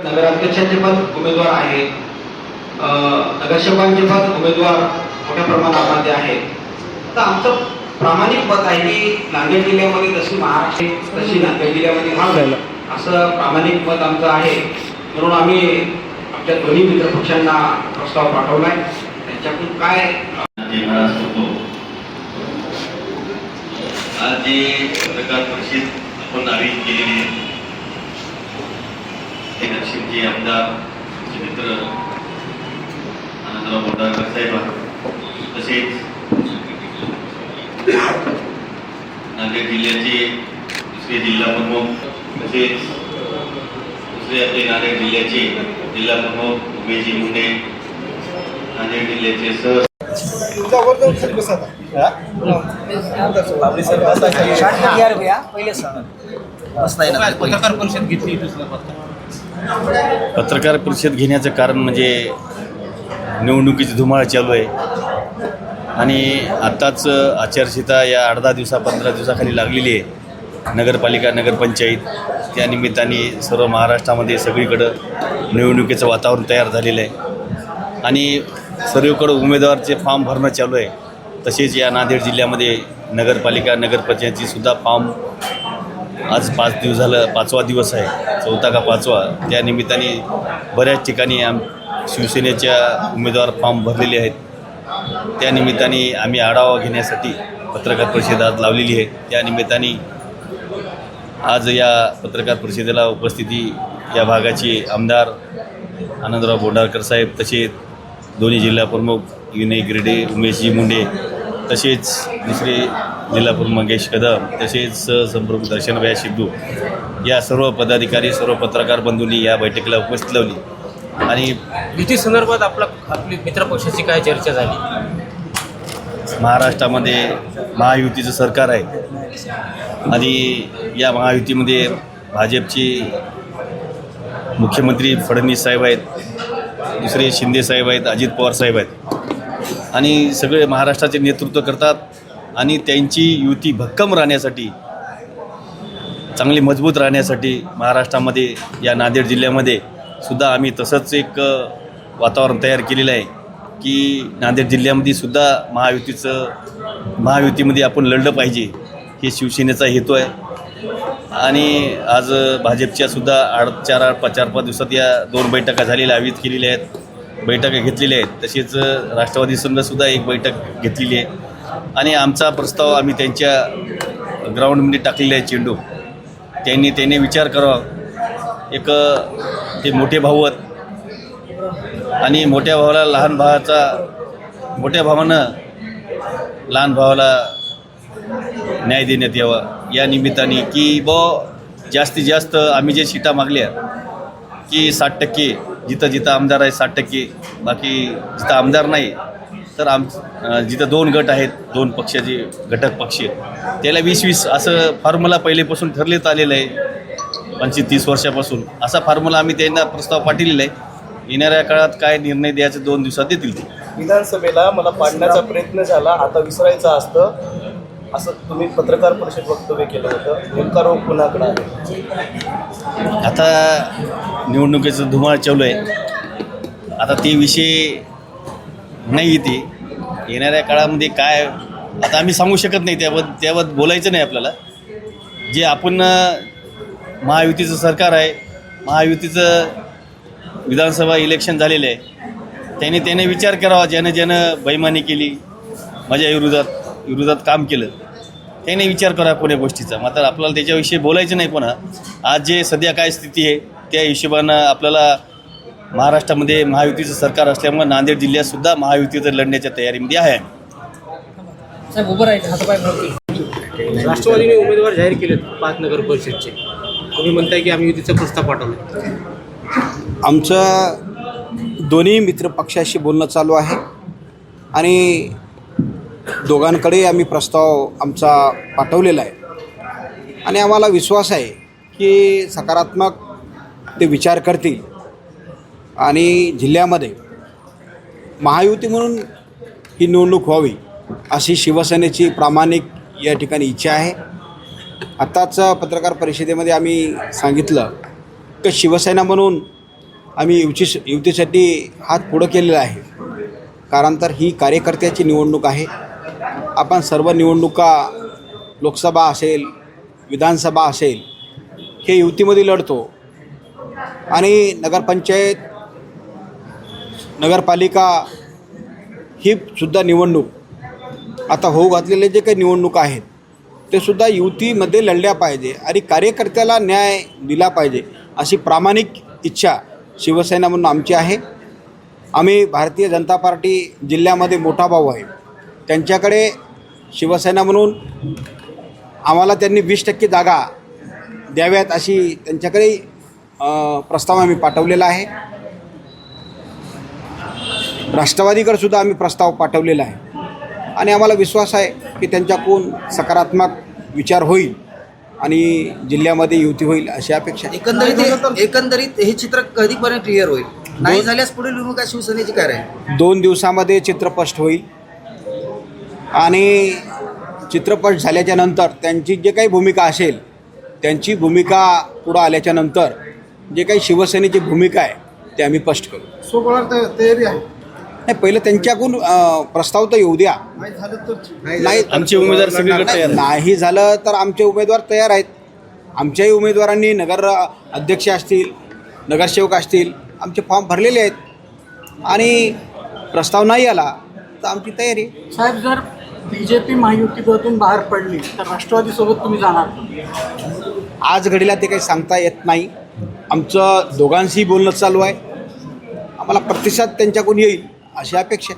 नगराध्यक्षाचे पद उमेदवार आहे. अ, नगरसेवकांचे पद उमेदवार मोठ्या प्रमाणामध्ये आहे तर आमचं प्रामाणिक मत आहे की नांदेड जिल्ह्यामध्ये जशी महाराष्ट्र तशी नांदेड जिल्ह्यामध्ये व्हावी. असं प्रामाणिक मत आमचं आहे. म्हणून आम्ही आमच्या दोन्ही मित्रपक्षांना प्रस्ताव पाठवलाय. त्यांच्याकडून काय आज जे पत्रकार परिषद आपण आयोजित केलेली दक्षिणचे आमदार आमचे मित्र आनंदराव बोंडारकर साहेब तसेच नांदेड जिल्ह्याचे दुसरे जिल्हा प्रमुख तसेच दुसरे आपले नांदेड जिल्ह्याचे जिल्हा प्रमुख उमेशजी मुंडे नांदेड जिल्ह्याचे सह येणार पत्रकार परिषद घेतली दुसरं पत्रकार पत्रकार परिषद घेण्याचं कारण म्हणजे निवडणुकीची धुमाळ चालू आहे. आणि आत्ताच आचारसंहिता या आठ दहा दिवसा पंधरा दिवसाखाली लागलेली आहे. नगरपालिका नगरपंचायत त्या निमित्ताने सर्व महाराष्ट्रामध्ये सगळीकडं निवडणुकीचं वातावरण तयार झालेलं आहे. आणि सर्वकडं उमेदवारचे फॉर्म भरणं चालू आहे. तसेच या नांदेड जिल्ह्यामध्ये नगरपालिका नगरपंचायतची सुद्धा फॉर्म आज पाच दिवस झालं पाचवा दिवस आहे. चौथा का पाचवा. त्या निमित्ताने बऱ्याच ठिकाणी आम शिवसेनेच्या उमेदवार फॉर्म भरलेले आहेत. त्या निमित्ताने आम्ही आढावा घेण्यासाठी पत्रकार परिषद आज लावलेली आहे. त्या निमित्ताने आज या पत्रकार परिषदेला उपस्थिती या भागाचे आमदार आनंदराव बोंडारकर साहेब तसेच दोन्ही जिल्हा प्रमुख विनय गिरडे उमेशजी मुंडे तसेच दुसरे जिल्हा प्रमुख मंगेश कदम तसेच सहसंप्रमुख दर्शनभया सिद्धू या सर्व पदाधिकारी सर्व पत्रकार बंधूंनी या बैठकीला उपस्थित लावली. आणि युती संदर्भात आपला आपली मित्रपक्षाची काय चर्चा झाली? महाराष्ट्रामध्ये महायुतीचं सरकार आहे. आणि या महायुतीमध्ये भाजपचे मुख्यमंत्री फडणवीस साहेब आहेत दुसरे शिंदे साहेब आहेत अजित पवार साहेब आहेत. आणि सगळे महाराष्ट्राचे नेतृत्व करतात. आणि त्यांची युती भक्कम राहण्यासाठी चांगली मजबूत राहण्यासाठी महाराष्ट्रामध्ये या नांदेड जिल्ह्यामध्ये सुद्धा आम्ही तसंच एक वातावरण तयार केलेलं आहे की नांदेड जिल्ह्यामध्ये सुद्धा महायुतीचं महायुतीमध्ये आपण लढलं पाहिजे हे शिवसेनेचा हेतू आहे. आणि आज भाजपच्या सुद्धा आठ चार आठ पाच चार पाच दिवसात या दोन बैठका झालेल्या आयोजित केलेल्या आहेत बैठका घेतलेल्या आहेत. तसेच राष्ट्रवादी संघसुद्धा एक बैठक घेतलेली आहे. आणि आमचा प्रस्ताव आम्ही त्यांच्या ग्राउंडमध्ये टाकलेला आहे चेंडू. त्यांनी त्याने विचार करावा. एक ते मोठे भाऊ आहेत. आणि मोठ्या भावाला लहान भावाचा मोठ्या भावानं लहान भावाला न्याय देण्यात यावा. या निमित्ताने की ब जास्तीत जास्त आम्ही जे सीटा मागल्या की साठ टक्के जिथं जिथं आमदार आहे साठ टक्के बाकी जिथं आमदार नाही तर आम जिथं दोन गट आहेत दोन पक्षाचे घटक पक्ष त्याला वीस वीस असं फॉर्म्युला पहिलेपासून ठरलेत आलेलं आहे. पंचवीस तीस वर्षापासून असा फॉर्म्युला आम्ही त्यांना प्रस्ताव पाठवलेला आहे. येणाऱ्या काळात काय निर्णय द्यायचे दोन दिवसात देतील ते. विधानसभेला मला पाडण्याचा प्रयत्न झाला आता विसरायचं असतं. असं तुम्ही पत्रकार परिषद वक्तव्य केलं होतं. नेमका रोग कुणाकडे आहे? आता निवडणुकीचं धुमाळ चालू आहे. आता ते विषय नाही ते येणाऱ्या काळामध्ये काय आता आम्ही सांगू शकत नाही त्यावर त्याबद्दल बोलायचं नाही आपल्याला. जे आपण महायुतीचं सरकार आहे महायुतीचं विधानसभा इलेक्शन झालेलं आहे त्याने त्याने विचार करावा ज्यानं ज्यानं बैमानी केली माझ्या विरोधात विरोधात काम केलं त्याने विचार करा कोण्या गोष्टीचा. मात्र आपल्याला त्याच्याविषयी बोलायचं नाही पुन्हा. आज जे सध्या काय स्थिती आहे त्या हिशोबानं आपल्याला महाराष्ट्रामध्ये महायुतीचं सरकार असल्यामुळे नांदेड जिल्ह्यातसुद्धा महायुतीचं लढण्याच्या तयारीमध्ये आहे. साहेब उभं राहायचं हातपाय मिळतील राष्ट्रवादीने उमेदवार जाहीर केलेत पाच नगर परिषदचे. तुम्ही म्हणताय की आम्ही युतीचा प्रस्ताव पाठवला आमचं दोन्ही मित्रपक्षाशी बोलणं चालू आहे आणि दोघांकडे आम्ही प्रस्ताव आमचा पाठवलेला आहे. आणि आम्हाला विश्वास आहे की सकारात्मक ते विचार करतील. आणि जिल्ह्यामध्ये महायुती म्हणून ही निवडणूक व्हावी अशी शिवसेनेची प्रामाणिक या ठिकाणी इच्छा आहे. आत्ताच पत्रकार परिषदेमध्ये आम्ही सांगितलं की शिवसेना म्हणून आम्ही युती युतीसाठी हात पुढं केलेला आहे. कारण तर ही कार्यकर्त्याची निवडणूक आहे. आपण सर्व निवडणुका लोकसभा असेल विधानसभा असेल हे युतीमध्ये लढतो. आणि नगरपंचायत नगरपालिका ही सुद्धा निवडणूक आता होऊ घातलेले जे काही निवडणूक आहेत ते सुद्धा युतीमध्ये लढल्या पाहिजे आणि कार्यकर्त्याला न्याय दिला पाहिजे अशी प्रामाणिक इच्छा शिवसेना म्हणून आमची आहे. आम्ही भारतीय जनता पार्टी जिल्ह्यामध्ये मोठा भाऊ आहे. त्यांच्याकडे शिवसेना म्हणून आम्हाला त्यांनी वीस टक्के जागा द्याव्यात अशी त्यांच्याकडे प्रस्ताव आम्ही पाठवलेला आहे. राष्ट्रवादीकडे सुद्धा आम्ही प्रस्ताव पाठवलेला आहे. आणि आम्हाला विश्वास आहे की त्यांच्याकडून सकारात्मक विचार होईल आणि जिल्ह्यामध्ये युती होईल अशी अपेक्षा आहे. एकंदरीत हे- एकंदरीत हे चित्र कधीपर्यंत क्लिअर होईल? नाही झाल्यास पुढील भूमिका शिवसेनेची काय राहील? दोन दिवसामध्ये चित्रपट होईल. आणि चित्रपट झाल्याच्यानंतर त्यांची जे काही भूमिका असेल त्यांची भूमिका पुढं आल्याच्यानंतर जे काही शिवसेनेची भूमिका आहे ते आम्ही स्पष्ट करू. सोबळावर तयारी आहे. नाही पहिलं त्यांच्याकडून अं, प्रस्ताव तर येऊ द्या. नाही झालं तर नाही आमचे उमेदवार सगळीकडे तयार आहेत. नाही झालं तर आमचे उमेदवार तयार आहेत. आमच्याही उमेदवारांनी नगर अध्यक्ष असतील नगरसेवक असतील आमचे फॉर्म भरलेले आहेत. आणि प्रस्ताव नाही आला तर आमची तयारी. साहेब जर बी जे पी महायुतीमधून बाहेर पडली तर राष्ट्रवादीसोबत तुम्ही जाणार आज घडीला ते काही सांगता येत नाही. आमचं दोघांशीही बोलणं चालू आहे. आम्हाला प्रतिसाद त्यांच्याकडून येईल. अशी अपेक्षा